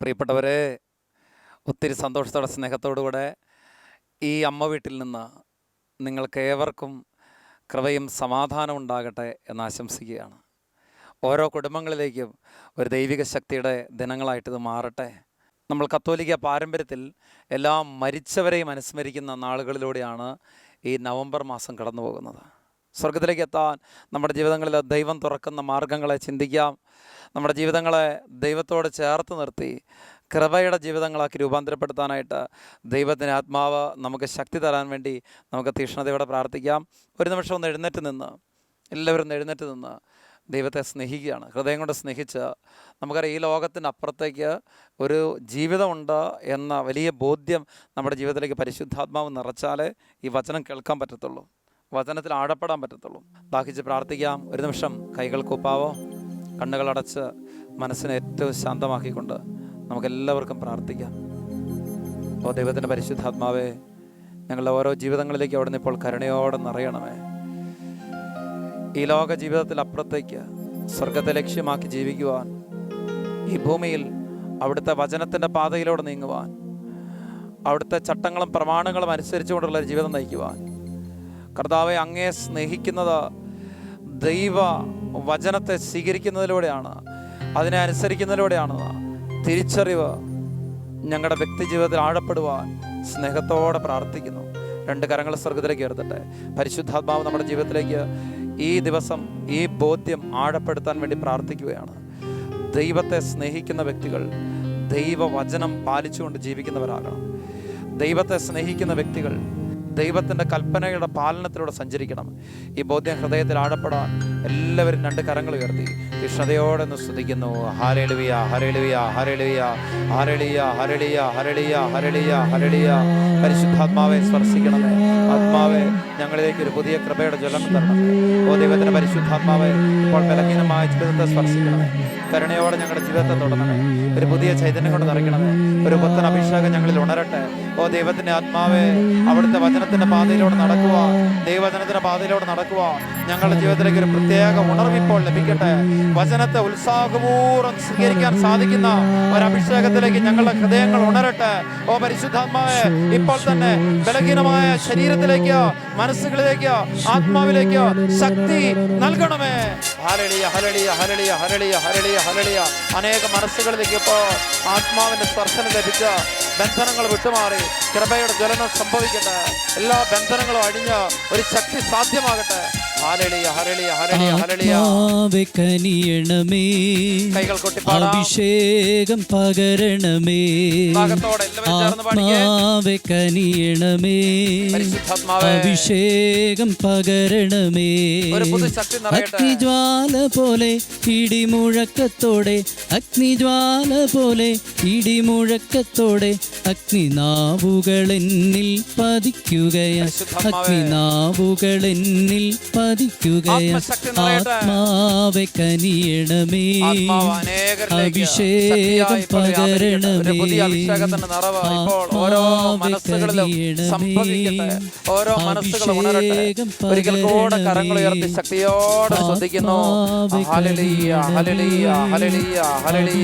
പ്രിയപ്പെട്ടവരെ ഒത്തിരി സന്തോഷത്തോടെ സ്നേഹത്തോടുകൂടെ ഈ അമ്മ വീട്ടിൽ നിന്ന് നിങ്ങൾക്ക് ഏവർക്കും കൃപയും സമാധാനം ഉണ്ടാകട്ടെ എന്ന് ആശംസിക്കുകയാണ്. ഓരോ കുടുംബങ്ങളിലേക്കും ഒരു ദൈവിക ശക്തിയുടെ ദിനങ്ങളായിട്ട് ഇത് മാറട്ടെ. നമ്മൾ കത്തോലിക്ക പാരമ്പര്യത്തിൽ എല്ലാ മരിച്ചവരെയും അനുസ്മരിക്കുന്ന നാളുകളിലൂടെയാണ് ഈ നവംബർ മാസം കടന്നു പോകുന്നത് സ്വർഗത്തിലേക്ക് എത്താൻ നമ്മുടെ ജീവിതങ്ങളിൽ ദൈവം തുറക്കുന്ന മാർഗങ്ങളെ ചിന്തിക്കാം. നമ്മുടെ ജീവിതങ്ങളെ ദൈവത്തോട് ചേർത്ത് നിർത്തി കൃപയുടെ ജീവിതങ്ങളാക്കി രൂപാന്തരപ്പെടുത്താനായിട്ട് ദൈവത്തിന് ആത്മാവ് നമുക്ക് ശക്തി തരാൻ വേണ്ടി നമുക്ക് തീക്ഷ്ണതയോടെ പ്രാർത്ഥിക്കാം. ഒരു നിമിഷം ഒന്ന് എഴുന്നേറ്റ് നിന്ന് എല്ലാവരും എഴുന്നേറ്റ് നിന്ന് ദൈവത്തെ സ്നേഹിക്കുകയാണ്. ഹൃദയം കൊണ്ട് സ്നേഹിച്ച് നമുക്കറിയാം ഈ ലോകത്തിനപ്പുറത്തേക്ക് ഒരു ജീവിതമുണ്ട് എന്ന വലിയ ബോധ്യം നമ്മുടെ ജീവിതത്തിലേക്ക് പരിശുദ്ധാത്മാവ് നിറച്ചാലേ ഈ വചനം കേൾക്കാൻ പറ്റത്തുള്ളൂ. വചനത്തിൽ ആഴപ്പെടാൻ പറ്റത്തുള്ളൂ. ദാഹിച്ച് പ്രാർത്ഥിക്കാം. ഒരു നിമിഷം കൈകൾ കൂപ്പാവോ? കണ്ണുകളടച്ച് മനസ്സിനെ ഏറ്റവും ശാന്തമാക്കിക്കൊണ്ട് നമുക്കെല്ലാവർക്കും പ്രാർത്ഥിക്കാം. ഓ ദൈവത്തിന്റെ പരിശുദ്ധാത്മാവേ ഞങ്ങളുടെ ഓരോ ജീവിതങ്ങളിലേക്ക് അവിടെ നിന്ന് ഇപ്പോൾ കരുണയോടെ നിറയണമേ. ഈ ലോക ജീവിതത്തിൽ അപ്പുറത്തേക്ക് സ്വർഗത്തെ ലക്ഷ്യമാക്കി ജീവിക്കുവാൻ ഈ ഭൂമിയിൽ അവിടുത്തെ വചനത്തിന്റെ പാതയിലൂടെ നീങ്ങുവാൻ അവിടുത്തെ ചട്ടങ്ങളും പ്രമാണങ്ങളും അനുസരിച്ചുകൊണ്ടുള്ള ജീവിതം നയിക്കുവാൻ കർത്താവെ അങ്ങേ സ്നേഹിക്കുന്നത് ദൈവ വചനത്തെ സ്വീകരിക്കുന്നതിലൂടെയാണ് അതിനെ അനുസരിക്കുന്നതിലൂടെയാണ് തിരിച്ചറിവ് ഞങ്ങളുടെ വ്യക്തി ജീവിതത്തിൽ ആഴപ്പെടുവാൻ സ്നേഹത്തോടെ പ്രാർത്ഥിക്കുന്നു. രണ്ട് കരങ്ങൾ സ്വർഗത്തിലേക്ക് ഉയർത്തട്ടെ. പരിശുദ്ധാത്മാവ് നമ്മുടെ ജീവിതത്തിലേക്ക് ഈ ദിവസം ഈ ബോധ്യം ആഴപ്പെടുത്താൻ വേണ്ടി പ്രാർത്ഥിക്കുകയാണ്. ദൈവത്തെ സ്നേഹിക്കുന്ന വ്യക്തികൾ ദൈവവചനം പാലിച്ചുകൊണ്ട് ജീവിക്കുന്നവരാകണം. ദൈവത്തെ സ്നേഹിക്കുന്ന വ്യക്തികൾ ദൈവത്തിന്റെ കൽപ്പനയുടെ പാലനത്തിലൂടെ സഞ്ചരിക്കണം. ഈ ബോധ്യം ഹൃദയത്തിൽ ആഴപ്പെടാൻ എല്ലാവരും രണ്ട് കരങ്ങൾ ഉയർത്തി. തീഷ്ണതയോടെ ഒന്ന് സ്തുതിക്കുന്നു. ഹരളിയ ഹരളിയ ഹരളിയ ഹരളിയ ഹരളിയ ഹരളിയ ഹരളിയ ഹരളിയ പരിശുദ്ധാത്മാവെ സ്പർശിക്കണമേ. ആത്മാവെ ഞങ്ങളിലേക്ക് ഒരു പുതിയ കൃപയുടെ ജ്വലം തരണം ഓ ദൈവത്തിന്റെ പരിശുദ്ധാത്മാവെ ഇപ്പോൾ ബലഹീനമായ ജീവിതത്തെ സ്പർശിക്കണമേ. കരുണയോടെ ഞങ്ങളുടെ ജീവിതത്തെ തുടരണമേ. ഒരു പുതിയ ചൈതന്യം കൊണ്ട് നിറയ്ക്കണമേ. ഒരു പുത്തൻ അഭിഷേകം ഞങ്ങളിൽ ഉണരട്ടെ. ഓ ദൈവത്തിന്റെ ആത്മാവേ അവിടുത്തെ വചനത്തിന്റെ പാതയിലൂടെ നടക്കുക ദൈവവചനത്തിന്റെ പാതയിലൂടെ നടക്കുക ഞങ്ങളുടെ ജീവിതത്തിലേക്ക് ഒരു പ്രത്യേക ഉണർവിപ്പോൾ ലഭിക്കട്ടെ. വചനത്തെ ഉത്സാഹപൂർവം സ്വീകരിക്കാൻ സാധിക്കുന്ന ഒരു അഭിഷേകത്തിലേക്ക് ഞങ്ങളുടെ ഹൃദയങ്ങൾ ഉണരട്ടെ. ഓ പരിശുദ്ധാത്മാവെ ഇപ്പോൾ തന്നെ ബലഹീനമായ ശരീരത്തിലേക്ക് മനസ്സുകളിലേക്ക് ആത്മാവിലേക്ക് ശക്തി നൽകണമേ. ഹരളിയ ഹരളിയ ഹരളിയ ഹരളിയ ഹരളിയ ഹരളിയ അനേക മനസ്സുകളിലേക്ക് ഇപ്പോൾ ആത്മാവിന്റെ സ്പർശനം ലഭിച്ച ബന്ധനങ്ങൾ വിട്ടുമാറി കൃപയുടെ ജ്വലനം സംഭവിക്കട്ടെ. എല്ലാ ബന്ധനങ്ങളും അഴിഞ്ഞ് ഒരു ശക്തി സാധ്യമാകട്ടെ. കനിയണമേ. അഭിഷേകം പകരണമേ. ആത്മാവെ കനിയണമേ. അഭിഷേകം പകരണമേ. അഗ്നിജ്വാല പോലെ ഇടിമുഴക്കത്തോടെ അഗ്നിജ്വാല പോലെ ഇടിമുഴക്കത്തോടെ അഗ്നിനാവുകൾ എന്നിൽ പതിക്കുകയ അഗ്നിനാവുകൾ എന്നിൽ പതി ആത്മാവെ കനിയണമേ അഭിഷേകം പകരണമേ. ഓരോ മനസ്സുകളും ഉണരട്ടെ ഒരിക്കൽ കൂടെ കരങ്ങൾ ഉയർത്തി ശക്തിയോടെ ശ്രദ്ധിക്കുന്നു ഹല ഹല ഹല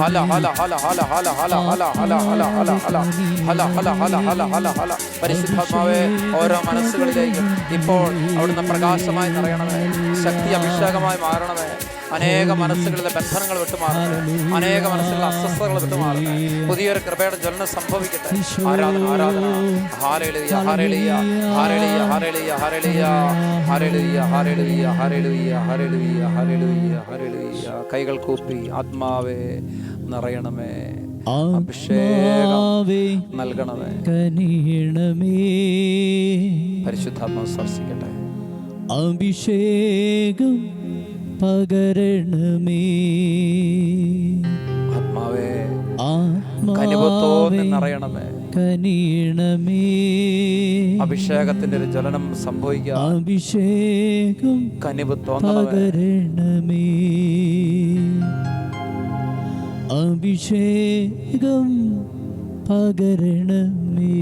ഹല ഹല ഹല ഹല ഹല ഹല ഹല ഹല ഹല ഹല ഹല ഹല ഹല ഹല പരിശുദ്ധാത്മാവേ ഓരോ മനസ്സുകളിലേക്കും ഇപ്പോൾ അവിടുന്ന് പ്രകാശമായി നിറയണമേ. ശക്തി അഭിഷേകമായി മാറണമേ. അനേക മനസ്സുകളിലെ ബന്ധനങ്ങൾ വിട്ടുമാറണമേ അനേക മനസ്സുകളിലെ അസ്വസ്ഥതകൾ വിട്ടുമാറണമേ പുതിയൊരു കൃപയുടെ ജ്വലനം സംഭവിക്കട്ടെ. ആരാധന ആരാധന. ഹാരളിയ ഹാരളിയ ഹാരളിയ ഹാരളിയ ഹാരളിയ ഹാരളിയ ഹാരളിയ ഹാരളിയ ഹാരളിയ കൈകൾ കൂപ്പി ആത്മാവേ നിറയണമേ. അഭിഷേകം നൽകണമേ. കനിയണമേ. പരിശുദ്ധാത്മാവ് സ്പർശിക്കട്ടെ. അഭിഷേകം പകരണമേ. ആത്മാവേ കനിവത്തോന്നി ആത്മാവേ നിറയണമേ കനിയണമേ. അഭിഷേകത്തിന്റെ ഒരു ജ്വലനം സംഭവിക്കുക. അഭിഷേകം കനിവ് തോന്നണമേ അഭിഷേകം പകരണമേ.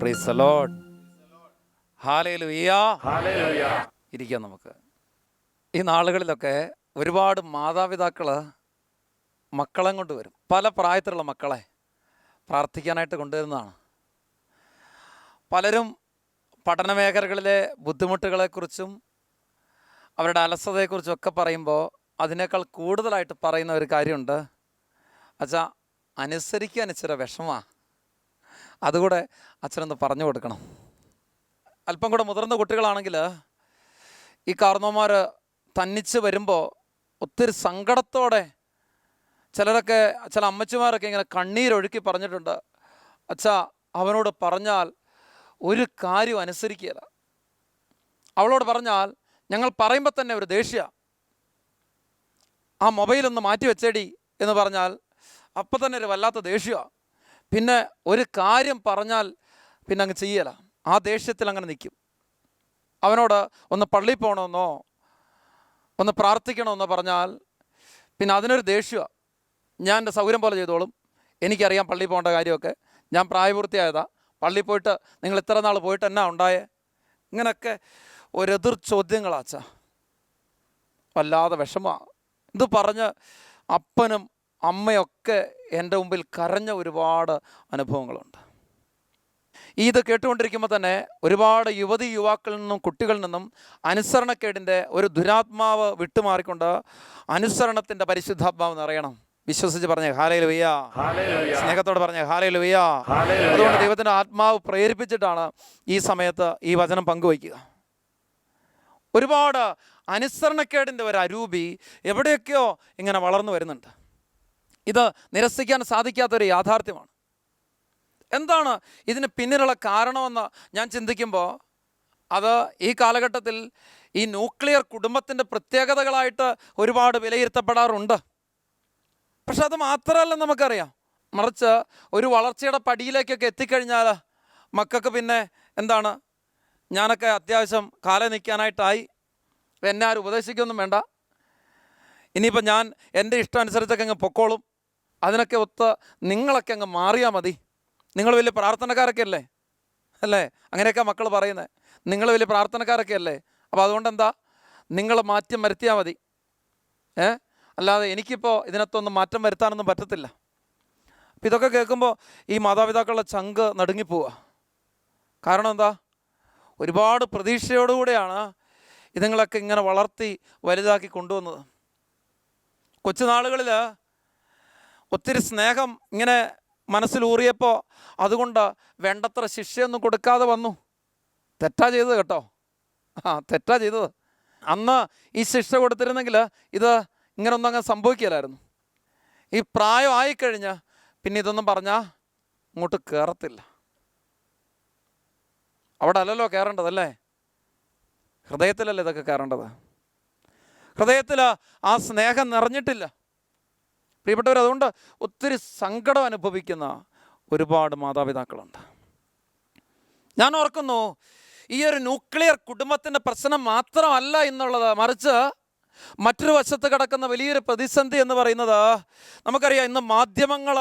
പ്രൈസ് ദി ലോർഡ് ഹാലേലുയ്യ ഇരിക്കാം നമുക്ക്. ഈ നാളുകളിലൊക്കെ ഒരുപാട് മാതാപിതാക്കൾ മക്കളെ കൊണ്ട് വരും. പല പ്രായത്തിലുള്ള മക്കളെ പ്രാർത്ഥിക്കാനായിട്ട് കൊണ്ടുവരുന്നതാണ്. പലരും പഠന മേഖലകളിലെ ബുദ്ധിമുട്ടുകളെക്കുറിച്ചും അവരുടെ അലസതയെക്കുറിച്ചൊക്കെ പറയുമ്പോൾ അതിനേക്കാൾ കൂടുതലായിട്ട് പറയുന്ന ഒരു കാര്യമുണ്ട്. അച്ഛാ അനുസരിക്കാൻ ഇച്ചിരി വിഷമമാണ് അതുകൂടെ അച്ഛനൊന്ന് പറഞ്ഞു കൊടുക്കണം. അല്പം കൂടെ മുതിർന്ന കുട്ടികളാണെങ്കിൽ ഈ കാർന്നോമാർ തന്നിച്ച് വരുമ്പോൾ ഒത്തിരി സങ്കടത്തോടെ ചിലരൊക്കെ ചില അമ്മച്ചിമാരൊക്കെ ഇങ്ങനെ കണ്ണീരൊഴുക്കി പറഞ്ഞിട്ടുണ്ട് അച്ഛാ അവനോട് പറഞ്ഞാൽ ഒരു കാര്യം അനുസരിക്കുകയില്ല. അവളോട് പറഞ്ഞാൽ ഞങ്ങൾ പറയുമ്പോൾ തന്നെ ഒരു ദേഷ്യ. ആ മൊബൈലൊന്ന് മാറ്റി വെച്ചേടി എന്ന് പറഞ്ഞാൽ അപ്പം തന്നെ ഒരു വല്ലാത്ത ദേഷ്യമാണ് പിന്നെ ഒരു കാര്യം പറഞ്ഞാൽ പിന്നെ അങ്ങ് ചെയ്യല. ആ ദേഷ്യത്തിൽ അങ്ങനെ നിൽക്കും അവനോട് ഒന്ന് പള്ളിയിൽ പോകണമെന്നോ ഒന്ന് പ്രാർത്ഥിക്കണമെന്നോ പറഞ്ഞാൽ പിന്നെ അതിനൊരു ദേഷ്യമാണ് ഞാൻ എന്റെ സൗകര്യം പോലെ ചെയ്തോളും. എനിക്കറിയാം പള്ളിയിൽ പോകേണ്ട കാര്യമൊക്കെ. ഞാൻ പ്രായപൂർത്തിയായതാ. പള്ളിയിൽ പോയിട്ട് നിങ്ങൾ ഇത്ര നാൾ പോയിട്ട് എന്നാ ഉണ്ടായേ? ഇങ്ങനെയൊക്കെ ഒരു ചോദ്യങ്ങളാച്ച. ചോദ്യങ്ങളാച്ചാ വല്ലാതെ വിഷമമാണ് ഇത് പറഞ്ഞ് അപ്പനും അമ്മയൊക്കെ എന്റെ മുമ്പിൽ കരഞ്ഞ ഒരുപാട് അനുഭവങ്ങളുണ്ട്. ഈ ഇത് കേട്ടുകൊണ്ടിരിക്കുമ്പോൾ തന്നെ ഒരുപാട് യുവതി യുവാക്കളിൽ നിന്നും കുട്ടികളിൽ നിന്നും അനുസരണക്കേടിന്റെ ഒരു ദുരാത്മാവ് വിട്ടുമാറിക്കൊണ്ട് അനുസരണത്തിന്റെ പരിശുദ്ധാത്മാവ് നിറയണം. വിശ്വസിച്ച് പറഞ്ഞേ ഹാലയിൽ വയ്യ സ്നേഹത്തോട് പറഞ്ഞേ ഹാലയിൽ വയ്യ അതുകൊണ്ട് ദൈവത്തിന്റെ ആത്മാവ് പ്രേരിപ്പിച്ചിട്ടാണ് ഈ സമയത്ത് ഈ വചനം പങ്കുവയ്ക്കുക. ഒരുപാട് അനുസരണക്കേടിന്റെ ഒരു അരൂപി എവിടെയൊക്കെയോ ഇങ്ങനെ വളർന്നു വരുന്നുണ്ട്. ഇത് നിരസിക്കാൻ സാധിക്കാത്തൊരു യാഥാർത്ഥ്യമാണ്. എന്താണ് ഇതിന് പിന്നിലുള്ള കാരണമെന്ന് ഞാൻ ചിന്തിക്കുമ്പോൾ അത് ഈ കാലഘട്ടത്തിൽ ഈ ന്യൂക്ലിയർ കുടുംബത്തിന്റെ പ്രത്യേകതകളായിട്ട് ഒരുപാട് വിലയിരുത്തപ്പെടാറുണ്ട്. പക്ഷെ അത് മാത്രമല്ല നമുക്കറിയാം. മറിച്ച് ഒരു വളർച്ചയുടെ പടിയിലേക്കൊക്കെ എത്തിക്കഴിഞ്ഞാൽ മക്കൾക്ക് പിന്നെ എന്താണ് ഞാനൊക്കെ അത്യാവശ്യം കാലം നിൽക്കാനായിട്ടായി എന്നെ ആരും ഉപദേശിക്കൊന്നും വേണ്ട. ഇനിയിപ്പോൾ ഞാൻ എന്റെ ഇഷ്ടം അനുസരിച്ചൊക്കെ അങ്ങ് പൊക്കോളും. അതിനൊക്കെ ഒത്ത് നിങ്ങളൊക്കെ അങ്ങ് മാറിയാൽ മതി. നിങ്ങൾ വലിയ പ്രാർത്ഥനക്കാരൊക്കെ അല്ലേ? അല്ലേ? അങ്ങനെയൊക്കെ മക്കൾ പറയുന്നത് നിങ്ങൾ വലിയ പ്രാർത്ഥനക്കാരൊക്കെ അല്ലേ? അപ്പോൾ അതുകൊണ്ട് എന്താ നിങ്ങൾ മാറ്റം വരുത്തിയാൽ മതി. ഏ? അല്ലാതെ എനിക്കിപ്പോൾ ഇതിനകത്തൊന്നും മാറ്റം വരുത്താനൊന്നും പറ്റത്തില്ല. അപ്പോൾ ഇതൊക്കെ കേൾക്കുമ്പോൾ ഈ മാതാപിതാക്കളുടെ ചങ്ക് നടുങ്ങിപ്പോവുക കാരണം എന്താ? ഒരുപാട് പ്രതീക്ഷയോടുകൂടെയാണ് ഇതുങ്ങളൊക്കെ ഇങ്ങനെ വളർത്തി വലുതാക്കി കൊണ്ടുവന്നത്. കൊച്ചുനാളുകളിൽ ഒത്തിരി സ്നേഹം ഇങ്ങനെ മനസ്സിലൂറിയപ്പോൾ അതുകൊണ്ട് വേണ്ടത്ര ശിക്ഷയൊന്നും കൊടുക്കാതെ വന്നു. തെറ്റാ ചെയ്തത് കേട്ടോ. ആ തെറ്റാ ചെയ്തത്. അന്ന് ഈ ശിക്ഷ കൊടുത്തിരുന്നെങ്കിൽ ഇത് ഇങ്ങനൊന്നും അങ്ങനെ സംഭവിക്കില്ലായിരുന്നു ഈ പ്രായം ആയിക്കഴിഞ്ഞ് പിന്നെ ഇതൊന്നും പറഞ്ഞാൽ ഇങ്ങോട്ട് കയറത്തില്ല അവിടെ അല്ലല്ലോ കയറേണ്ടതല്ലേ ഹൃദയത്തിലല്ലേ ഇതൊക്കെ കയറേണ്ടത്? ഹൃദയത്തിൽ ആ സ്നേഹം നിറഞ്ഞിട്ടില്ല. പ്രിയപ്പെട്ടവർ അതുകൊണ്ട് ഒത്തിരി സങ്കടം അനുഭവിക്കുന്ന ഒരുപാട് മാതാപിതാക്കളുണ്ട്. ഞാൻ ഓർക്കുന്നു ഈ ഒരു ന്യൂക്ലിയർ കുടുംബത്തിന്റെ പ്രശ്നം മാത്രമല്ല എന്നുള്ളത്. മറിച്ച് മറ്റൊരു വശത്ത് കിടക്കുന്ന വലിയൊരു പ്രതിസന്ധി എന്ന് പറയുന്നത് നമുക്കറിയാം ഇന്ന് മാധ്യമങ്ങൾ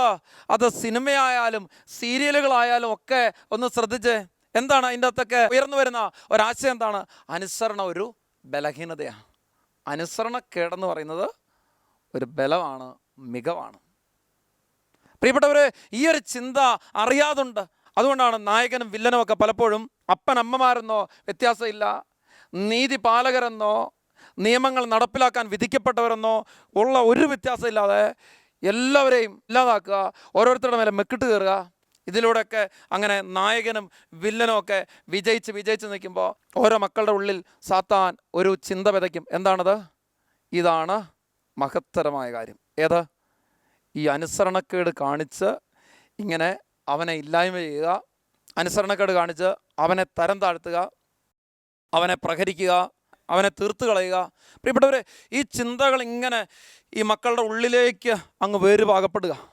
അത് സിനിമയായാലും സീരിയലുകളായാലും ഒക്കെ ഒന്ന് ശ്രദ്ധിച്ച്. എന്താണ് അതിന്റെ അകത്തൊക്കെ ഉയർന്നു വരുന്ന ഒരാശയം എന്താണ്? അനുസരണ ഒരു ബലഹീനതയാണ്. അനുസരണക്കേടെന്ന് പറയുന്നത് ഒരു ബലമാണ് മികവാണ്. പ്രിയപ്പെട്ടവരെ ഈ ഒരു ചിന്ത അറിയാതുണ്ട്. അതുകൊണ്ടാണ് നായകനും വില്ലനും ഒക്കെ പലപ്പോഴും അപ്പൻ അമ്മമാരെന്നോ വ്യത്യാസമില്ല. നീതി പാലകരെന്നോ നിയമങ്ങൾ നടപ്പിലാക്കാൻ വിധിക്കപ്പെട്ടവരെന്നോ ഉള്ള ഒരു വ്യത്യാസമില്ലാതെ എല്ലാവരെയും ഇല്ലാതാക്കുക ഓരോരുത്തരുടെ മേലെ മെക്കിട്ട് കയറുക ഇതിലൂടെയൊക്കെ അങ്ങനെ നായകനും വില്ലനും ഒക്കെ വിജയിച്ച് വിജയിച്ച് നിൽക്കുമ്പോൾ ഓരോ മക്കളുടെ ഉള്ളിൽ സാത്താൻ ഒരു ചിന്ത വിതയ്ക്കും എന്താണത്? ഇതാണ് മഹത്തരമായ കാര്യം. ഏത്? ഈ അനുസരണക്കേട് കാണിച്ച് ഇങ്ങനെ അവനെ ഇല്ലായ്മ ചെയ്യുക അനുസരണക്കേട് കാണിച്ച് അവനെ തരം താഴ്ത്തുക അവനെ പ്രഹരിക്കുക അവനെ തീർത്ത് കളയുക. പ്രിയപ്പെട്ടവരെ ഈ ചിന്തകൾ ഇങ്ങനെ ഈ മക്കളുടെ ഉള്ളിലേക്ക് അങ്ങ് വേര് പാകപ്പെടുക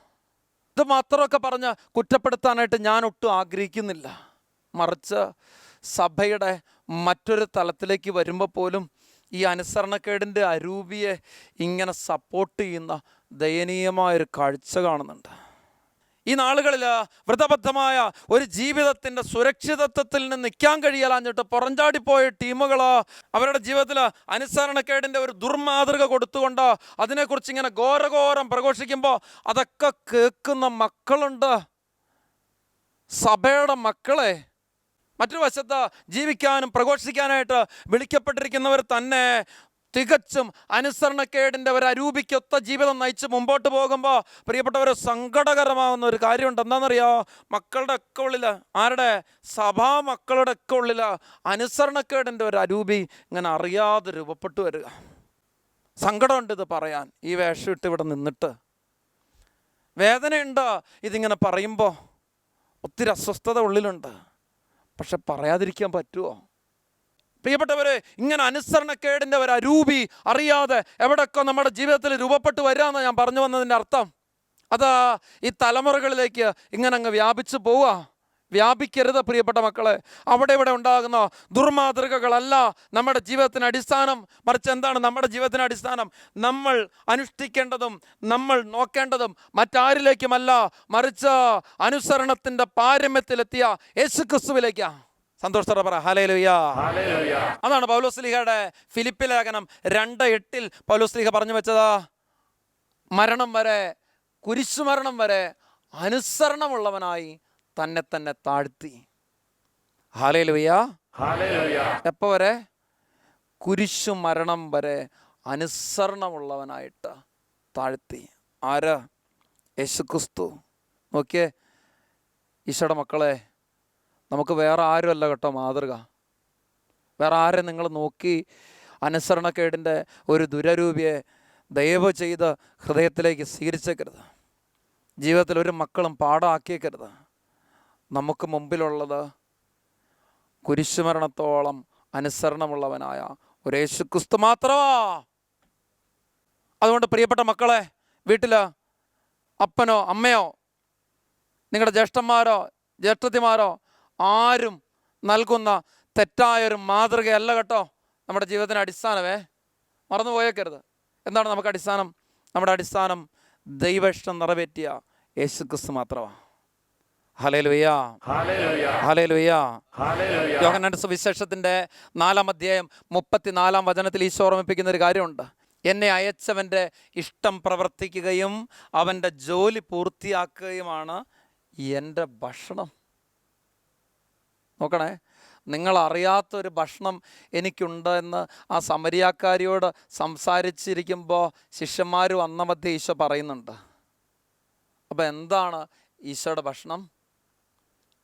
ഇത് മാത്രമൊക്കെ പറഞ്ഞ് കുറ്റപ്പെടുത്താനായിട്ട് ഞാൻ ഒട്ടും ആഗ്രഹിക്കുന്നില്ല. മറിച്ച് സഭയുടെ മറ്റൊരു തലത്തിലേക്ക് വരുമ്പോൾ പോലും ഈ അനുസരണക്കേടിന്റെ അരൂപിയെ ഇങ്ങനെ സപ്പോർട്ട് ചെയ്യുന്ന ദയനീയമായൊരു കാഴ്ച കാണുന്നുണ്ട്. ഈ നാളുകളിൽ വ്രതബദ്ധമായ ഒരു ജീവിതത്തിന്റെ സുരക്ഷിതത്വത്തിൽ നിന്ന് നിൽക്കാൻ കഴിയലാഞ്ഞിട്ട് പുറഞ്ചാടിപ്പോയ ടീമുകൾ അവരുടെ ജീവിതത്തിൽ അനുസരണക്കേടിന്റെ ഒരു ദുർമാതൃക കൊടുത്തുകൊണ്ട് അതിനെക്കുറിച്ച് ഇങ്ങനെ ഘോരഘോരം പ്രഘോഷിക്കുമ്പോൾ അതൊക്കെ കേൾക്കുന്ന മക്കളുണ്ട്. സഭയുടെ മക്കളെ മറ്റൊരു വശത്ത് ജീവിക്കാനും പ്രഘോഷിക്കാനായിട്ട് വിളിക്കപ്പെട്ടിരിക്കുന്നവർ തന്നെ തികച്ചും അനുസരണക്കേടിന്റെ ഒരു അരൂപിക്കൊത്ത ജീവിതം നയിച്ച് മുമ്പോട്ട് പോകുമ്പോൾ പ്രിയപ്പെട്ടവർ സങ്കടകരമാവുന്ന ഒരു കാര്യമുണ്ട്. എന്താണെന്നറിയോ? മക്കളുടെ ഒക്കെ ഉള്ളിൽ ആരുടെ? സഭാ മക്കളുടെ ഒക്കെ ഉള്ളിൽ അനുസരണക്കേടിന്റെ ഒരു അരൂപി ഇങ്ങനെ അറിയാതെ രൂപപ്പെട്ടു വരിക. സങ്കടമുണ്ട് ഇത് പറയാൻ ഈ വേഷം ഇട്ട് ഇവിടെ നിന്നിട്ട്. വേദനയുണ്ട് ഇതിങ്ങനെ പറയുമ്പോൾ. ഒത്തിരി അസ്വസ്ഥത ഉള്ളിലുണ്ട്. പക്ഷെ പറയാതിരിക്കാൻ പറ്റുമോ പ്രിയപ്പെട്ടവരെ ഇങ്ങനെ അനുസരണക്കേടിന്റെ ഒരു അരൂപി അറിയാതെ എവിടെയൊക്കെ നമ്മുടെ ജീവിതത്തിൽ രൂപപ്പെട്ട് വരികയെന്ന് ഞാൻ പറഞ്ഞു വന്നതിന്റെ അർത്ഥം. അതാ ഈ തലമുറകളിലേക്ക് ഇങ്ങനെ അങ്ങ് വ്യാപിച്ചു പോവുക. വ്യാപിക്കരുത് പ്രിയപ്പെട്ട മക്കളെ. അവിടെ ഇവിടെ ഉണ്ടാകുന്ന ദുർമാതൃകകളല്ല നമ്മുടെ ജീവിതത്തിന് അടിസ്ഥാനം. മറിച്ച് എന്താണ് നമ്മുടെ ജീവിതത്തിന് അടിസ്ഥാനം? നമ്മൾ അനുഷ്ഠിക്കേണ്ടതും നമ്മൾ നോക്കേണ്ടതും മറ്റാരിലേക്കുമല്ല. മറിച്ച് അനുസരണത്തിന്റെ പാരമ്യത്തിലെത്തിയ യേശു ക്രിസ്തുവിലേക്കാണ് സന്തോഷത്തോടെ പറ. ഹലേലുയ്യ അതാണ് പൗലോസ്ലിഹയുടെ ഫിലിപ്പ് ലേഖനം. രണ്ട് എട്ടിൽ പൗലോസ്ലിഹ പറഞ്ഞു വെച്ചതാ. മരണം വരെ കുരിശുമരണം വരെ അനുസരണമുള്ളവനായി തന്നെ തന്നെ താഴ്ത്തി. ഹാലേലുയ്യ എപ്പോ വരെ? കുരിശു മരണം വരെ അനുസരണമുള്ളവനായിട്ട് താഴ്ത്തി. ആര്? യേശുക്രിസ്തു. നോക്കിയേ ഈശോയുടെ മക്കളെ നമുക്ക് വേറെ ആരുമല്ല കേട്ടോ മാതൃക. വേറെ ആരെ നിങ്ങൾ നോക്കി അനുസരണക്കേടിന്റെ ഒരു ദുരരൂപിയെ ദയവ് ചെയ്ത് ഹൃദയത്തിലേക്ക് സ്വീകരിച്ചേക്കരുത്. ജീവിതത്തിൽ ഒരു മക്കളും പാടാക്കിയേക്കരുത്. നമുക്ക് മുമ്പിലുള്ളത് കുരിശുമരണത്തോളം അനുസരണമുള്ളവനായ ഒരു യേശുക്രിസ്തു മാത്രമാ. അതുകൊണ്ട് പ്രിയപ്പെട്ട മക്കളെ വീട്ടിൽ അപ്പനോ അമ്മയോ നിങ്ങളുടെ ജ്യേഷ്ഠന്മാരോ ജ്യേഷ്ഠത്തിമാരോ ആരും നൽകുന്ന തെറ്റായൊരു മാതൃകയല്ല കേട്ടോ നമ്മുടെ ജീവിതത്തിന് അടിസ്ഥാനമേ. മറന്നു പോയേക്കരുത്. എന്താണ് നമുക്ക് അടിസ്ഥാനം? നമ്മുടെ അടിസ്ഥാനം ദൈവ ഇഷ്ടം നിറവേറ്റിയ യേശു ക്രിസ്തു മാത്രമാണ് യോഹന്നാന്റെ സുവിശേഷത്തിന്റെ നാലാം അധ്യായം മുപ്പത്തിനാലാം വചനത്തിൽ ഈശോ ഓർമ്മിപ്പിക്കുന്ന ഒരു കാര്യമുണ്ട്. എന്നെ അയച്ചവന്റെ ഇഷ്ടം പ്രവർത്തിക്കുകയും അവന്റെ ജോലി പൂർത്തിയാക്കുകയുമാണ് എന്റെ ഭക്ഷണം. നോക്കണേ. നിങ്ങളറിയാത്തൊരു ഭക്ഷണം എനിക്കുണ്ട് എന്ന് ആ സമരിയാക്കാരിയോട് സംസാരിച്ചിരിക്കുമ്പോൾ ശിഷ്യന്മാർ വന്ന മധ്യ ഈശോ പറയുന്നുണ്ട്. അപ്പോൾ എന്താണ് ഈശോയുടെ ഭക്ഷണം?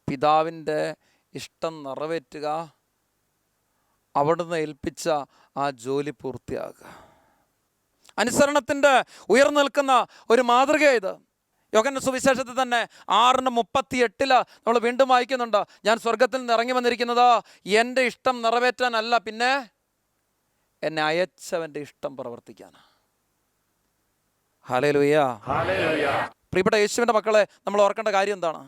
പിതാവിന്റെ ഇഷ്ടം നിറവേറ്റുക അവിടുന്ന് ഏൽപ്പിച്ച ആ ജോലി പൂർത്തിയാകുക. അനുസരണത്തിന്റെ ഉയർന്നു നിൽക്കുന്ന ഒരു മാതൃക ഇത്. യോഗന്റെ സുവിശേഷത്തിൽ തന്നെ ആറിന് മുപ്പത്തി എട്ടിൽ നമ്മൾ വീണ്ടും വായിക്കുന്നുണ്ട്. ഞാൻ സ്വർഗത്തിൽ നിന്ന് ഇറങ്ങി വന്നിരിക്കുന്നത് എന്റെ ഇഷ്ടം നിറവേറ്റാനല്ല പിന്നെ എന്നെ അയച്ചവന്റെ ഇഷ്ടം പ്രവർത്തിക്കാനാണ് ഹാലേ ലുയ്യ പ്രിയപ്പെട്ട യേശുവിന്റെ മക്കളെ നമ്മൾ ഓർക്കേണ്ട കാര്യം എന്താണ്?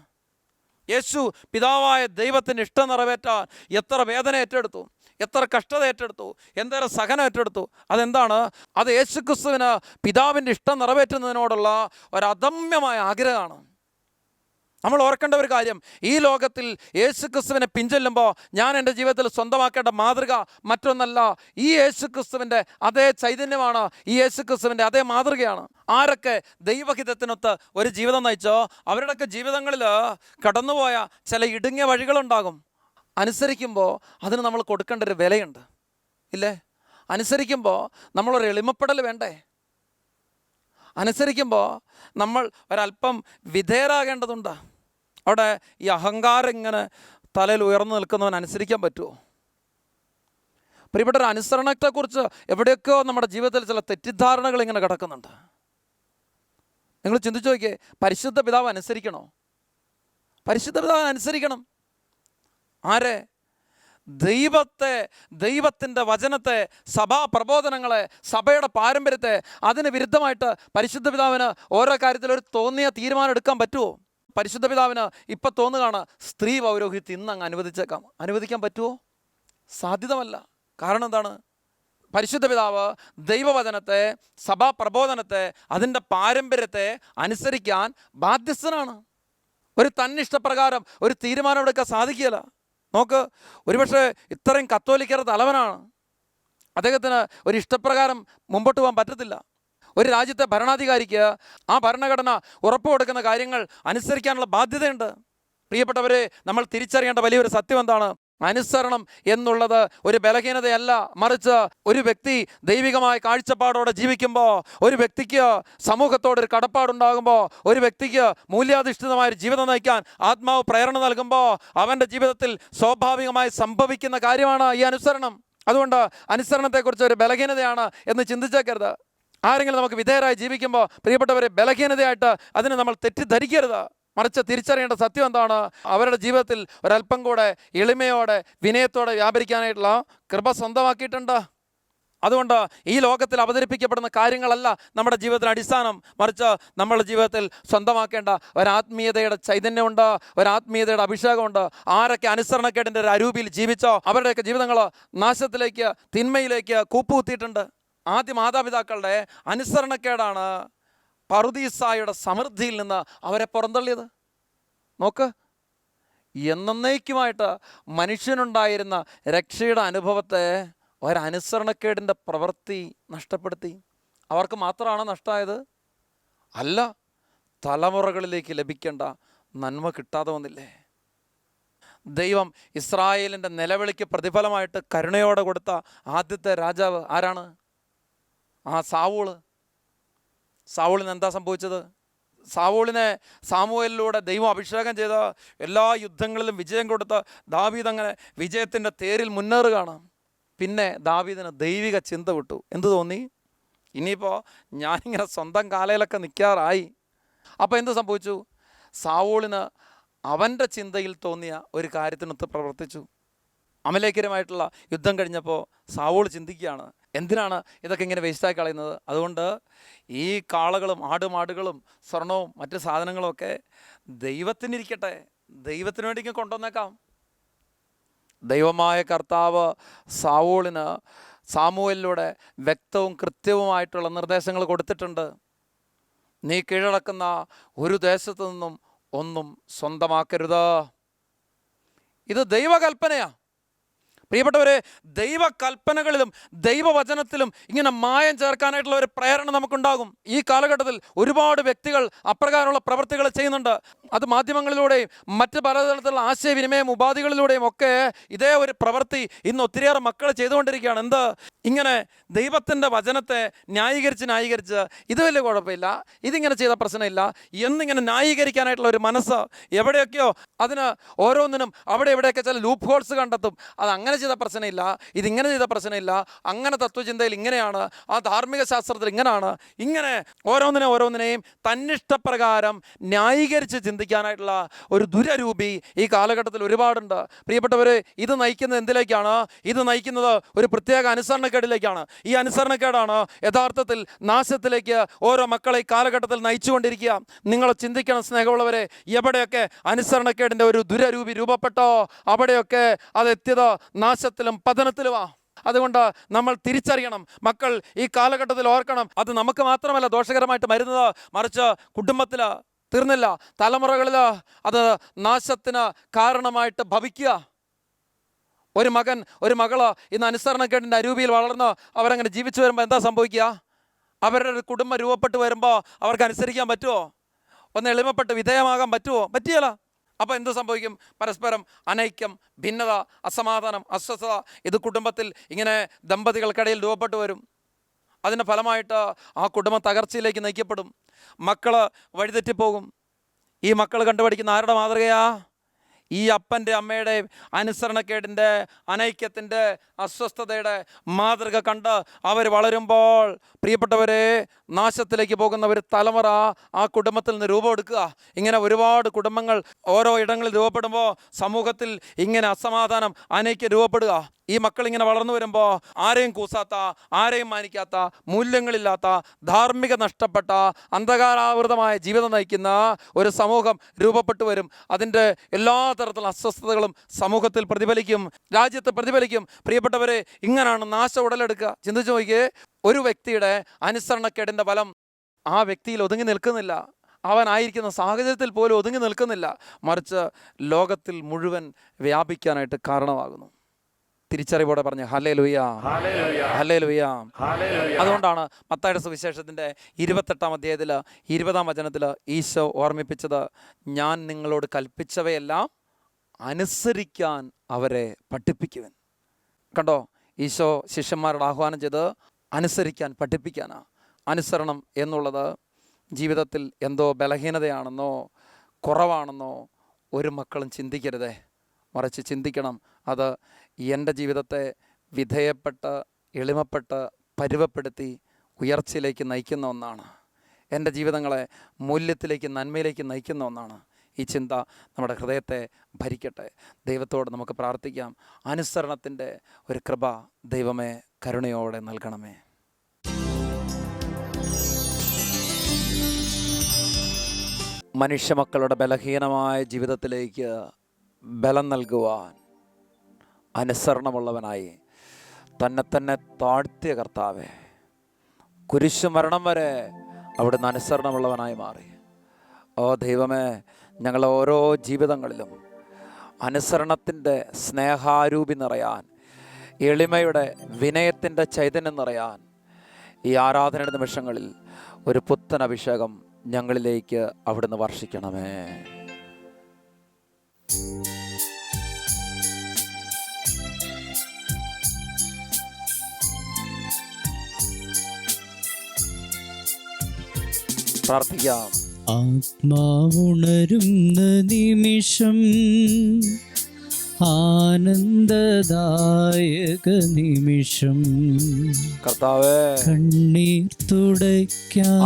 യേശു പിതാവായ ദൈവത്തിന് ഇഷ്ടം നിറവേറ്റാൻ എത്ര വേദന ഏറ്റെടുത്തു. എത്ര കഷ്ടത ഏറ്റെടുത്തു എന്തേറെ സഹനം ഏറ്റെടുത്തു അതെന്താണ്? അത് യേശു ക്രിസ്തുവിന് പിതാവിന്റെ ഇഷ്ടം നിറവേറ്റുന്നതിനോടുള്ള ഒരു അദമ്യമായ ആഗ്രഹമാണ്. നമ്മൾ ഓർക്കേണ്ട ഒരു കാര്യം ഈ ലോകത്തിൽ യേശുക്രിസ്തുവിനെ ക്രിസ്തുവിനെ പിഞ്ചെല്ലുമ്പോൾ ഞാൻ എന്റെ ജീവിതത്തിൽ സ്വന്തമാക്കേണ്ട മാതൃക മറ്റൊന്നല്ല ഈ യേശുക്രിസ്തുവിന്റെ അതേ ചൈതന്യമാണ് ഈ യേശുക്രിസ്തുവിന്റെ അതേ മാതൃകയാണ്. ആരൊക്കെ ദൈവഹിതത്തിനൊത്ത് ഒരു ജീവിതം നയിച്ചോ അവരുടെയൊക്കെ ജീവിതങ്ങളിൽ കടന്നുപോയ ചില ഇടുങ്ങിയ വഴികളുണ്ടാകും. അനുസരിക്കുമ്പോൾ അതിന് നമ്മൾ കൊടുക്കേണ്ട ഒരു വിലയുണ്ട്. ഇല്ലേ? അനുസരിക്കുമ്പോൾ നമ്മളൊരു എളിമപ്പെടൽ വേണ്ടേ? അനുസരിക്കുമ്പോൾ നമ്മൾ ഒരല്പം വിധേയരാകേണ്ടതുണ്ട്. അവിടെ ഈ അഹങ്കാരം ഇങ്ങനെ തലയിൽ ഉയർന്നു നിൽക്കുന്നവൻ അനുസരിക്കാൻ പറ്റുമോ പ്രിയപ്പെട്ട ഒരു അനുസരണത്തെക്കുറിച്ച് എവിടെയൊക്കെയോ നമ്മുടെ ജീവിതത്തിൽ ചില തെറ്റിദ്ധാരണകൾ ഇങ്ങനെ കിടക്കുന്നുണ്ട്. നിങ്ങൾ ചിന്തിച്ചു നോക്കിയേ പരിശുദ്ധ പിതാവ് അനുസരിക്കണോ? പരിശുദ്ധ പിതാവ് അനുസരിക്കണം. ആരെ? ദൈവത്തെ ദൈവത്തിന്റെ വചനത്തെ സഭാ പ്രബോധനങ്ങളെ സഭയുടെ പാരമ്പര്യത്തെ അതിന് വിരുദ്ധമായിട്ട് പരിശുദ്ധ പിതാവിന് ഓരോ കാര്യത്തിൽ ഒരു തോന്നിയ തീരുമാനം എടുക്കാൻ പറ്റുമോ പരിശുദ്ധ പിതാവിന് ഇപ്പം തോന്നുകയാണ് സ്ത്രീ പൗരോഹിത്യം ഇന്ന് അങ്ങ് അനുവദിച്ചേക്കാം. അനുവദിക്കാൻ പറ്റുമോ സാധ്യതമല്ല. കാരണം എന്താണ്? പരിശുദ്ധ പിതാവ് ദൈവവചനത്തെ സഭാ പ്രബോധനത്തെ അതിന്റെ പാരമ്പര്യത്തെ അനുസരിക്കാൻ ബാധ്യസ്ഥനാണ്. ഒരു തന്നിഷ്ടപ്രകാരം ഒരു തീരുമാനം എടുക്കാൻ സാധിക്കുകയില്ല. നോക്ക് ഒരുപക്ഷെ ഇത്രയും കത്തോലിക്കർ തലവനാണ്. അദ്ദേഹത്തിന് ഒരു ഇഷ്ടപ്രകാരം മുമ്പോട്ട് പോകാൻ പറ്റത്തില്ല. ഒരു രാജ്യത്തെ ഭരണാധികാരിക്ക് ആ ഭരണഘടന ഉറപ്പു കൊടുക്കുന്ന കാര്യങ്ങൾ അനുസരിക്കാനുള്ള ബാധ്യതയുണ്ട്. പ്രിയപ്പെട്ടവരെ നമ്മൾ തിരിച്ചറിയേണ്ട വലിയൊരു സത്യം എന്താണ്? അനുസരണം എന്നുള്ളത് ഒരു ബലഹീനതയല്ല. മറിച്ച് ഒരു വ്യക്തി ദൈവികമായ കാഴ്ചപ്പാടോടെ ജീവിക്കുമ്പോൾ ഒരു വ്യക്തിക്ക് സമൂഹത്തോട് ഒരു കടപ്പാടുണ്ടാകുമ്പോൾ ഒരു വ്യക്തിക്ക് മൂല്യാധിഷ്ഠിതമായ ജീവിതം നയിക്കാൻ ആത്മാവ് പ്രേരണ നൽകുമ്പോൾ അവന്റെ ജീവിതത്തിൽ സ്വാഭാവികമായി സംഭവിക്കുന്ന കാര്യമാണ് ഈ അനുസരണം. അതുകൊണ്ട് അനുസരണത്തെക്കുറിച്ച് ഒരു ബലഹീനതയാണ് എന്ന് ചിന്തിച്ചേക്കരുത്. ആരെങ്കിലും നമുക്ക് വിധേയരായി ജീവിക്കുമ്പോൾ പ്രിയപ്പെട്ടവരെ ബലഹീനതയായിട്ട് അതിനെ നമ്മൾ തെറ്റിദ്ധരിക്കരുത്. മറിച്ച് തിരിച്ചറിയേണ്ട സത്യം എന്താണ്? അവരുടെ ജീവിതത്തിൽ ഒരല്പം കൂടെ എളിമയോടെ വിനയത്തോടെ വ്യാപരിക്കാനായിട്ടുള്ള കൃപ സ്വന്തമാക്കിയിട്ടുണ്ട്. അതുകൊണ്ട് ഈ ലോകത്തിൽ അവതരിപ്പിക്കപ്പെടുന്ന കാര്യങ്ങളല്ല നമ്മുടെ ജീവിതത്തിന് അടിസ്ഥാനം. മറിച്ച് നമ്മുടെ ജീവിതത്തിൽ സ്വന്തമാക്കേണ്ട ഒരാത്മീയതയുടെ ചൈതന്യമുണ്ട് ഒരാത്മീയതയുടെ അഭിഷേകമുണ്ട്. ആരൊക്കെ അനുസരണക്കേടിന്റെ ഒരു അരൂപിയിൽ ജീവിച്ചോ അവരുടെയൊക്കെ ജീവിതങ്ങൾ നാശത്തിലേക്ക് തിന്മയിലേക്ക് കൂപ്പുകുത്തിയിട്ടുണ്ട്. ആദ്യ മാതാപിതാക്കളുടെ അനുസരണക്കേടാണ് പറുദീസായുടെ സമൃദ്ധിയിൽ നിന്ന് അവരെ പുറന്തള്ളിയത്. നോക്ക്. എന്നേക്കുമായിട്ട് മനുഷ്യനുണ്ടായിരുന്ന രക്ഷയുടെ അനുഭവത്തെ ഒരനുസരണക്കേടിന്റെ പ്രവൃത്തി നഷ്ടപ്പെടുത്തി. അവർക്ക് മാത്രമാണ് നഷ്ടമായത്? അല്ല. തലമുറകളിലേക്ക് ലഭിക്കേണ്ട നന്മ കിട്ടാതെ വന്നില്ലേ? ദൈവം ഇസ്രായേലിന്റെ നിലവിളിക്ക് പ്രതിഫലമായിട്ട് കരുണയോടെ കൊടുത്ത ആദ്യത്തെ രാജാവ് ആരാണ്? ആ സാവൂൾ. സാവൂളിന് എന്താ സംഭവിച്ചത്? സാവോളിനെ സാമുവേലിലൂടെ ദൈവം അഭിഷേകം ചെയ്ത എല്ലാ യുദ്ധങ്ങളിലും വിജയം കൊടുത്ത ദാവീദ് അങ്ങനെ വിജയത്തിന്റെ തേരിൽ മുന്നേറുകയാണ്. പിന്നെ ദാവീദിന് ദൈവിക ചിന്ത വിട്ടു. എന്ത് തോന്നി? ഇനിയിപ്പോൾ ഞാനിങ്ങനെ സ്വന്തം കാലയിലൊക്കെ നിൽക്കാറായി അപ്പോൾ എന്ത് സംഭവിച്ചു? സാവോളിന് അവന്റെ ചിന്തയിൽ തോന്നിയ ഒരു കാര്യത്തിനൊത്ത് പ്രവർത്തിച്ചു. അമലേക്കരമായിട്ടുള്ള യുദ്ധം കഴിഞ്ഞപ്പോൾ സാവോൾ ചിന്തിക്കുകയാണ് എന്തിനാണ് ഇതൊക്കെ ഇങ്ങനെ വേസ്റ്റായി കളയുന്നത്? അതുകൊണ്ട് ഈ കാളകളും ആടുമാടുകളും സ്വർണവും മറ്റ് സാധനങ്ങളും ഒക്കെ ദൈവത്തിനിരിക്കട്ടെ ദൈവത്തിന് വേണ്ടി കൊണ്ടുവന്നേക്കാം. ദൈവമായ കർത്താവ് സാവോളിന് സാമൂഹലിലൂടെ വ്യക്തവും കൃത്യവുമായിട്ടുള്ള നിർദ്ദേശങ്ങൾ കൊടുത്തിട്ടുണ്ട്. നീ കീഴടക്കുന്ന ഒരു ദേശത്തു നിന്നും ഒന്നും സ്വന്തമാക്കരുത്. ഇത് ദൈവകൽപ്പനയാ. പ്രിയപ്പെട്ടവരെ ദൈവകൽപ്പനകളിലും ദൈവവചനത്തിലും ഇങ്ങനെ മായം ചേർക്കാനായിട്ടുള്ള ഒരു പ്രേരണ നമുക്കുണ്ടാകും. ഈ കാലഘട്ടത്തിൽ ഒരുപാട് വ്യക്തികൾ അപ്രകാരമുള്ള പ്രവൃത്തികൾ ചെയ്യുന്നുണ്ട്. അത് മാധ്യമങ്ങളിലൂടെയും മറ്റ് പലതരത്തിലുള്ള ആശയവിനിമയം ഉപാധികളിലൂടെയും ഒക്കെ ഇതേ ഒരു പ്രവൃത്തി ഇന്ന് ഒത്തിരിയേറെ മക്കൾ ചെയ്തുകൊണ്ടിരിക്കുകയാണ്. എന്ത്? ഇങ്ങനെ ദൈവത്തിന്റെ വചനത്തെ ന്യായീകരിച്ച് ന്യായീകരിച്ച് ഇത് വലിയ കുഴപ്പമില്ല ഇതിങ്ങനെ ചെയ്ത പ്രശ്നമില്ല എന്നിങ്ങനെ ന്യായീകരിക്കാനായിട്ടുള്ള ഒരു മനസ്സ് എവിടെയൊക്കെയോ അതിന് ഓരോന്നിനും അവിടെ ഇവിടെയൊക്കെ ചില ലൂപ്പ് ഹോൾസ് കണ്ടെത്തും. അത് അങ്ങനെ ചെയ്ത പ്രശ്നമില്ല ഇതിങ്ങനെ ചെയ്ത പ്രശ്നമില്ല അങ്ങനെ തത്വചിന്തയിൽ ഇങ്ങനെയാണ് ആ ധാർമ്മിക ശാസ്ത്രത്തിൽ ഇങ്ങനെയാണ് ഇങ്ങനെ ഓരോന്നിനെ ഓരോന്നിനെയും തന്നിഷ്ടപ്രകാരം ന്യായീകരിച്ച് ചിന്തിക്കാനായിട്ടുള്ള ഒരു ദുരരൂപി ഈ കാലഘട്ടത്തിൽ ഒരുപാടുണ്ട്. പ്രിയപ്പെട്ടവർ ഇത് നയിക്കുന്നത് എന്തിലേക്കാണ്? ഇത് നയിക്കുന്നത് ഒരു പ്രത്യേക അനുസരണക്കേടിലേക്കാണ്. ഈ അനുസരണക്കേടാണ് യഥാർത്ഥത്തിൽ നാശത്തിലേക്ക് ഓരോ മക്കളെ ഈ കാലഘട്ടത്തിൽ നയിച്ചുകൊണ്ടിരിക്കുക. നിങ്ങൾ ചിന്തിക്കണം സ്നേഹമുള്ളവരെ എവിടെയൊക്കെ അനുസരണക്കേടിന്റെ ഒരു ദുരരൂപി രൂപപ്പെട്ടോ അവിടെയൊക്കെ അതെത്തിയത് നാശത്തിലും പതനത്തിലുമാ അതുകൊണ്ട് നമ്മൾ തിരിച്ചറിയണം. മക്കൾ ഈ കാലഘട്ടത്തിൽ ഓർക്കണം. അത് നമുക്ക് മാത്രമല്ല ദോഷകരമായിട്ട് മരുന്നത് മറിച്ച് കുടുംബത്തിൽ തീർന്നില്ല. തലമുറകളിൽ അത് നാശത്തിന് കാരണമായിട്ട് ഭവിക്കുക. ഒരു മകൻ ഒരു മകൾ ഇന്ന് അനുസരണക്കേടിന്റെ അരൂപിയിൽ വളർന്ന് അവരങ്ങനെ ജീവിച്ചു വരുമ്പോൾ എന്താ സംഭവിക്കുക? അവരുടെ ഒരു കുടുംബം രൂപപ്പെട്ട് വരുമ്പോൾ അവർക്ക് അനുസരിക്കാൻ പറ്റുമോ ഒന്ന് എളിമപ്പെട്ട് വിധേയമാകാൻ പറ്റുമോ പറ്റിയല്ല അപ്പോൾ എന്ത് സംഭവിക്കും? പരസ്പരം അനൈക്യം ഭിന്നത അസമാധാനം അസ്വസ്ഥത ഇത് കുടുംബത്തിൽ ഇങ്ങനെ ദമ്പതികൾക്കിടയിൽ രൂപപ്പെട്ടു വരും. അതിന്റെ ഫലമായിട്ട് ആ കുടുംബ തകർച്ചയിലേക്ക് നയിക്കപ്പെടും. മക്കൾ വഴിതെറ്റിപ്പോകും. ഈ മക്കൾ കണ്ടുപഠിക്കുന്ന ആരുടെ മാതൃകയാ? ഈ അപ്പന്റെ അമ്മയുടെ അനുസരണക്കേടിന്റെ അനൈക്യത്തിന്റെ അസ്വസ്ഥതയുടെ മാതൃക കണ്ട് അവർ വളരുമ്പോൾ പ്രിയപ്പെട്ടവരെ നാശത്തിലേക്ക് പോകുന്ന ഒരു തലമുറ ആ കുടുംബത്തിൽ നിന്ന് രൂപമെടുക്കുക ഇങ്ങനെ ഒരുപാട് കുടുംബങ്ങൾ ഓരോ ഇടങ്ങളിൽ രൂപപ്പെടുമ്പോൾ സമൂഹത്തിൽ ഇങ്ങനെ അസമാധാനം അനൈക്യം രൂപപ്പെടുക. ഈ മക്കൾ ഇങ്ങനെ വളർന്നു വരുമ്പോൾ ആരെയും കൂസാത്ത ആരെയും മാനിക്കാത്ത മൂല്യങ്ങളില്ലാത്ത ധാർമ്മിക നഷ്ടപ്പെട്ട അന്ധകാരാവൃതമായ ജീവിതം നയിക്കുന്ന ഒരു സമൂഹം രൂപപ്പെട്ടു വരും. അതിന്റെ എല്ലാ തരത്തിലുള്ള അസ്വസ്ഥതകളും സമൂഹത്തിൽ പ്രതിഫലിക്കും രാജ്യത്ത് പ്രതിഫലിക്കും. പ്രിയപ്പെട്ടവരെ ഇങ്ങനെയാണ് നാശ ഉടലെടുക്കുക. ചിന്തിച്ചു നോക്കിയേ ഒരു വ്യക്തിയുടെ അനുസരണക്കേടിന്റെ ഫലം ആ വ്യക്തിയിൽ ഒതുങ്ങി നിൽക്കുന്നില്ല. അവനായിരിക്കുന്ന സാഹചര്യത്തിൽ പോലും ഒതുങ്ങി നിൽക്കുന്നില്ല. മറിച്ച് ലോകത്തിൽ മുഴുവൻ വ്യാപിക്കാനായിട്ട് കാരണമാകുന്നു. തിരിച്ചറിവോടെ പറഞ്ഞു ഹലേ ലുയാ ഹലേ ലുയാ അതുകൊണ്ടാണ് മത്തായുടെ സുവിശേഷത്തിന്റെ ഇരുപത്തെട്ടാം അധ്യായത്തിൽ ഇരുപതാം വചനത്തിൽ ഈശോ ഓർമ്മിപ്പിച്ചത് ഞാൻ നിങ്ങളോട് കൽപ്പിച്ചവയെല്ലാം അനുസരിക്കാൻ അവരെ പഠിപ്പിക്കുവൻ. കണ്ടോ? ഈശോ ശിഷ്യന്മാരോട് ആഹ്വാനം ചെയ്ത് അനുസരിക്കാൻ പഠിപ്പിക്കാനാണ് അനുസരണം എന്നുള്ളത് ജീവിതത്തിൽ എന്തോ ബലഹീനതയാണെന്നോ കുറവാണെന്നോ ഒരു മക്കളും ചിന്തിക്കരുതേ. മറിച്ച് ചിന്തിക്കണം. അത് എന്റെ ജീവിതത്തെ വിധേയപ്പെട്ട് എളിമപ്പെട്ട് പരുവപ്പെടുത്തി ഉയർച്ചയിലേക്ക് നയിക്കുന്ന ഒന്നാണ്. എന്റെ ജീവിതങ്ങളെ മൂല്യത്തിലേക്ക് നന്മയിലേക്ക് നയിക്കുന്ന ഒന്നാണ്. ഈ ചിന്ത നമ്മുടെ ഹൃദയത്തെ ഭരിക്കട്ടെ. ദൈവത്തോട് നമുക്ക് പ്രാർത്ഥിക്കാം. അനുസരണത്തിന്റെ ഒരു കൃപ ദൈവമേ കരുണയോടെ നൽകണമേ. മനുഷ്യമക്കളുടെ ബലഹീനമായ ജീവിതത്തിലേക്ക് ബലം നൽകുവാൻ അനുസരണമുള്ളവനായി തന്നെ തന്നെ താഴ്ത്തിയ കർത്താവെ കുരിശു മരണം വരെ അവിടുന്ന് അനുസരണമുള്ളവനായി മാറി. ഓ ദൈവമേ ഞങ്ങൾ ഓരോ ജീവിതങ്ങളിലും അനുസരണത്തിന്റെ സ്നേഹാരൂപി നിറയാൻ എളിമയുടെ വിനയത്തിന്റെ ചൈതന്യം നിറയാൻ ഈ ആരാധനയുടെ നിമിഷങ്ങളിൽ ഒരു പുത്തൻ അഭിഷേകം ഞങ്ങളിലേക്ക് അവിടുന്ന് വർഷിക്കണമേ. പ്രാർത്ഥിക്കാം. ആത്മാവുണരുന്ന നിമിഷം ആനന്ദദായക നിമിഷം കർത്താവേ കണ്ണീർ തുടയ്ക്കാൻ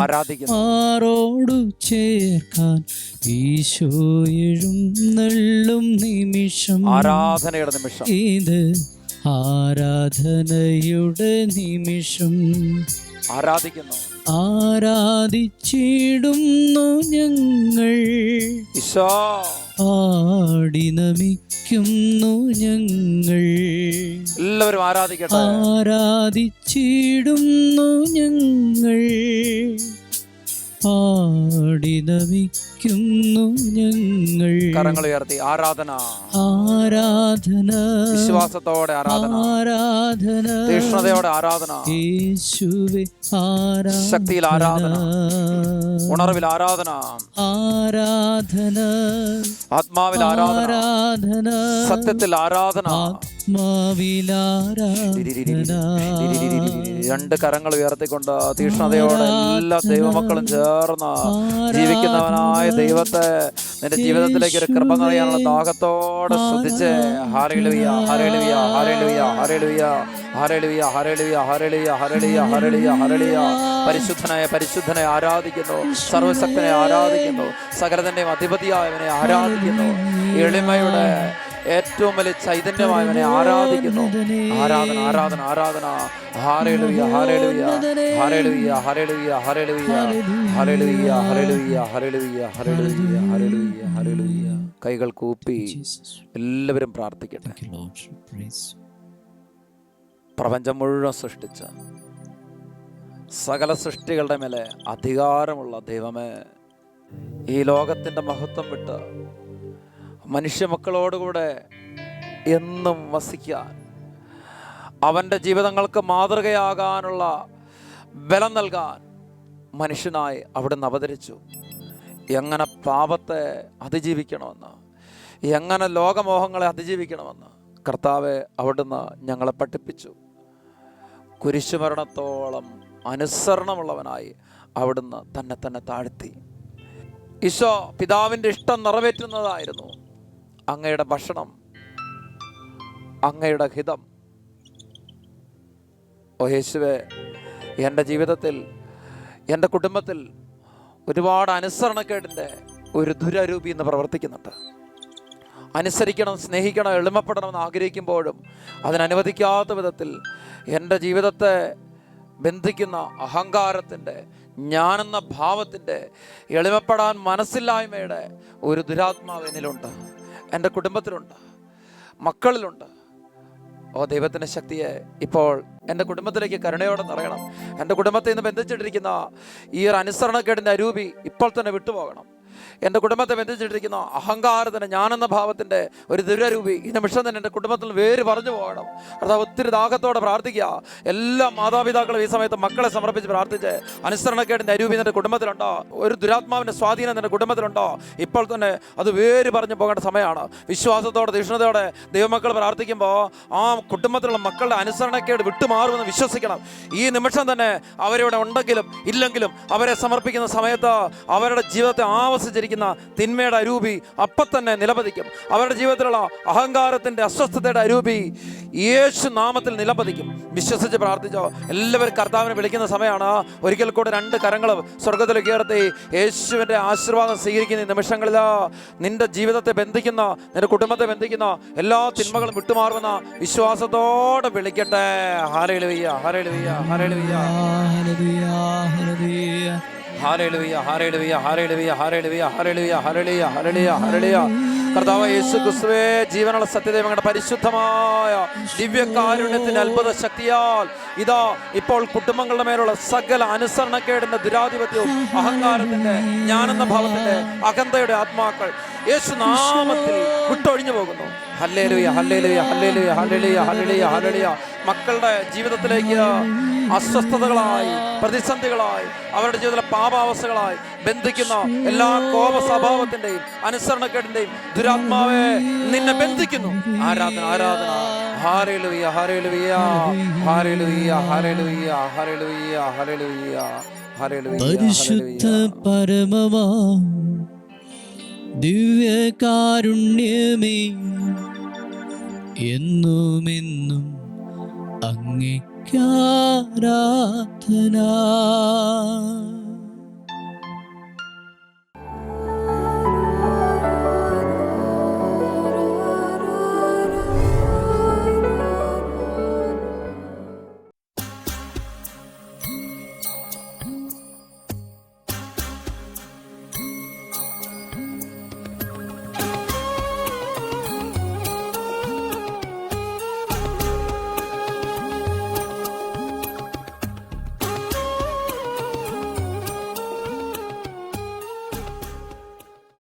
ആരോടു ചേർക്കാൻ ഈശോയും നള്ളും നിമിഷം ആരാധനയുടെ നിമിഷം. ഇത് ആരാധനയുടെ നിമിഷം ആരാധിക്കുന്നു. ആരാധിച്ചിടുന്നു ഞങ്ങൾ ഈശോ. പാടി നമിക്കുന്നു ഞങ്ങൾ. എല്ലാവരും ആരാധിക്കട്ടെ. ആരാധിച്ചിടുന്നു ഞങ്ങൾ. ആടി നമിക്കുന്നു ഞങ്ങൾ. കരങ്ങൾ ഉയർത്തി. ആരാധന. ആരാധന. വിശ്വാസത്തോടെ ആരാധന. ആരാധന. തീഷ്ണതയോടെ ആരാധന. യേശുവേ ആരാധന. ശക്തിയിൽ ആരാധന. ഉണർവിൽ ആരാധന. ആരാധന. ആത്മാവിൽ ആരാധന. ആരാധന. സത്യത്തിൽ ആരാധന. രണ്ട് കരങ്ങൾ ഉയർത്തിക്കൊണ്ട് തീഷ്ണതയോടെ എല്ലാ ദൈവമക്കളും ചേർന്ന് ജീവിക്കുന്നവനായ ദൈവത്തെ നിന്റെ ജീവിതത്തിലേക്ക് ഒരു കൃപ നിറയാനുള്ള ദാഹത്തോടെ ശ്രദ്ധിച്ച്. ഹരളിയ ഹരളിയ ഹരളിയ ഹരളിയ ഹരളിയ ഹരളിയ ഹരളിയ ഹരളിയ ഹരളിയ ഹരളിയ പരിശുദ്ധനായ പരിശുദ്ധനെ ആരാധിക്കുന്നു. സർവശക്തനെ ആരാധിക്കുന്നു. സകലതന്റെയും അധിപതിയായവനെ ആരാധിക്കുന്നു. എളിമയുടെ ഏറ്റവും വലിയ ചൈതന്യമായവനെ ആരാധിക്കുന്നു ആരാധന ആരാധന ആരാധന ഹാരേലുയ ഹാരേലുയ ഹാരേലുയ ഹാരേലുയ ഹാരേലുയ ഹാരേലുയ ഹാരേലുയ ഹാരേലുയ ഹാരേലുയ ഹാരേലുയ ഹാരേലുയ കൈകൾ കൂപ്പി എല്ലാവരും പ്രാർത്ഥിക്കട്ടെ പ്രപഞ്ചം മുഴുവൻ സൃഷ്ടിച്ച സകല സൃഷ്ടികളുടെ മേലെ അധികാരമുള്ള ദൈവമേ ഈ ലോകത്തിന്റെ മഹത്വം വിട്ട് മനുഷ്യമക്കളോടുകൂടെ എന്നും വസിക്കാൻ അവന്റെ ജീവിതങ്ങൾക്ക് മാതൃകയാകാനുള്ള ബലം നൽകാൻ മനുഷ്യനായി അവിടുന്ന് അവതരിച്ചു. എങ്ങനെ പാപത്തെ അതിജീവിക്കണമെന്ന് എങ്ങനെ ലോകമോഹങ്ങളെ അതിജീവിക്കണമെന്ന് കർത്താവെ അവിടുന്ന് ഞങ്ങളെ പഠിപ്പിച്ചു. കുരിശുമരണത്തോളം അനുസരണമുള്ളവനായി അവിടുന്ന് തന്നെ തന്നെ താഴ്ത്തി. ഈശോ പിതാവിന്റെ ഇഷ്ടം നിറവേറ്റുന്നതായിരുന്നു. അങ്ങയുടെ ഭക്ഷണം അങ്ങയുടെ ഹിതം. ഓ യേശുവെ എന്റെ ജീവിതത്തിൽ എന്റെ കുടുംബത്തിൽ ഒരുപാട് അനുസരണക്കേടിന്റെ ഒരു ദുരരൂപി എന്ന് പ്രവർത്തിക്കുന്നുണ്ട്. അനുസരിക്കണം സ്നേഹിക്കണം എളിമപ്പെടണമെന്ന് ആഗ്രഹിക്കുമ്പോഴും അതിനനുവദിക്കാത്ത വിധത്തിൽ എന്റെ ജീവിതത്തെ ബന്ധിക്കുന്ന അഹങ്കാരത്തിന്റെ ഞാനെന്ന ഭാവത്തിന്റെ എളിമപ്പെടാൻ മനസ്സില്ലായ്മയുടെ ഒരു ദുരാത്മാവ് എന്നിലുണ്ട്. എന്റെ കുടുംബത്തിലുണ്ട്. മക്കളിലുണ്ട്. ഓ ദൈവത്തിന്റെ ശക്തിയെ ഇപ്പോൾ എന്റെ കുടുംബത്തിലേക്ക് കരുണയോടെ നിറയണം. എന്റെ കുടുംബത്തിൽ നിന്ന് ബന്ധിച്ചിട്ടിരിക്കുന്ന ഈ ഒരു അനുസരണക്കേടിന്റെ അരൂപി ഇപ്പോൾ തന്നെ വിട്ടുപോകണം. എന്റെ കുടുംബത്തെ ബന്ധിച്ചിട്ടിരിക്കുന്ന. അഹങ്കാരത്തിന് ഞാനെന്ന ഭാവത്തിന്റെ ഒരു ദുരരൂപി ഈ നിമിഷം തന്നെ എന്റെ കുടുംബത്തിൽ വേര് പറഞ്ഞു പോകണം. അതാ ഒത്തിരി ദാഹത്തോടെ പ്രാർത്ഥിക്കുക. എല്ലാ മാതാപിതാക്കളും ഈ സമയത്ത് മക്കളെ സമർപ്പിച്ച് പ്രാർത്ഥിച്ച് അനുസരണക്കേടിന്റെ അരൂപി നിന്റെ കുടുംബത്തിലുണ്ടോ? ഒരു ദുരാത്മാവിന്റെ സ്വാധീനം നിന്റെ കുടുംബത്തിലുണ്ടോ? ഇപ്പോൾ തന്നെ അത് വേര് പറഞ്ഞു പോകേണ്ട സമയമാണ്. വിശ്വാസത്തോടെ തീഷ്ണതയോടെ ദൈവമക്കൾ പ്രാർത്ഥിക്കുമ്പോൾ ആ കുടുംബത്തിലുള്ള മക്കളുടെ അനുസരണക്കേട് വിട്ടുമാറുമെന്ന് വിശ്വസിക്കണം. ഈ നിമിഷം തന്നെ അവരിവിടെ ഉണ്ടെങ്കിലും ഇല്ലെങ്കിലും അവരെ സമർപ്പിക്കുന്ന സമയത്ത് അവരുടെ ജീവിതത്തെ ആവസിച്ചിരിക്കുന്ന തിന്മയുടെ അരൂപി അപ്പം തന്നെ നിലപതിക്കും. അവരുടെ ജീവിതത്തിലുള്ള അഹങ്കാരത്തിന്റെ അസ്വസ്ഥതയുടെ അരൂപി യേശു നാമത്തിൽ നിലപതിക്കും. വിശ്വസിച്ച് പ്രാർത്ഥിച്ചോ. എല്ലാവരും കർത്താവിനെ വിളിക്കുന്ന സമയമാണ്. ഒരിക്കൽ കൂടെ രണ്ട് കരങ്ങളും സ്വർഗത്തിൽ ഉയർത്തി യേശുവിന്റെ ആശീർവാദം സ്വീകരിക്കുന്ന നിമിഷങ്ങളില നിന്റെ ജീവിതത്തെ ബന്ധിക്കുന്ന നിന്റെ കുടുംബത്തെ ബന്ധിക്കുന്ന എല്ലാ തിന്മകളും വിട്ടുമാറുമെന്ന വിശ്വാസത്തോടെ വിളിക്കട്ടെ. ഹാരയിലുവയ്യ ഹാരയിലുവയ്യ ഹരളിയ ഹല്ലേലൂയ. ഹാരേലുവിയ ഹാരേലുവിയ ഹാരേലുവിയ ഹാരേലുവിയ ഹാരേലുവിയ ഹരളിയ ഹരളിയ ഹരളിയ കർത്താവ് യേശു ക്രിസ്തുവേ ജീവനുള്ള സത്യദൈവങ്ങളുടെ പരിശുദ്ധമായ ദിവ്യകാരുണ്യത്തിന്റെ അത്ഭുത ശക്തിയാൽ ഇതാ ഇപ്പോൾ കുടുംബങ്ങളുടെ മേലുള്ള സകല അനുസരണക്കേടിന്റെ ദുരാധിപത്യവും അഹങ്കാരത്തിന്റെ ജ്ഞാനെന്ന ഭാവത്തിന്റെ അകന്തയുടെ ആത്മാക്കൾ യേശുനാമത്തിൽ വിട്ടൊഴിഞ്ഞു പോകുന്നു. Hallelujah hallelujah hallelujah hallelujah hallelujah hallelujah. മക്കളുടെ ജീവിതത്തിലേക്ക് അസ്വസ്ഥതകളായി പ്രതിസന്ധികളായി അവരുടെ ജീവിതത്തിലെ പാപാവസ്ഥകളായി ബന്ധിക്കുന്ന എല്ലാ കോപ സ്വഭാവത്തിന്റെയും അനുസരണക്കേടിന്റെയും ദുരാത്മാവെ നിന്നെ ബന്ധിക്കുന്നു. ആരാധന ആരാധന. ഹാരേലുയ ഹാരേലുയ ഹാരേലുയ പരിശുദ്ധ പരമവാ ദിവ്യകാരുണ്യമേ എന്നുമെന്നും അങ്ങിക്കാരാധന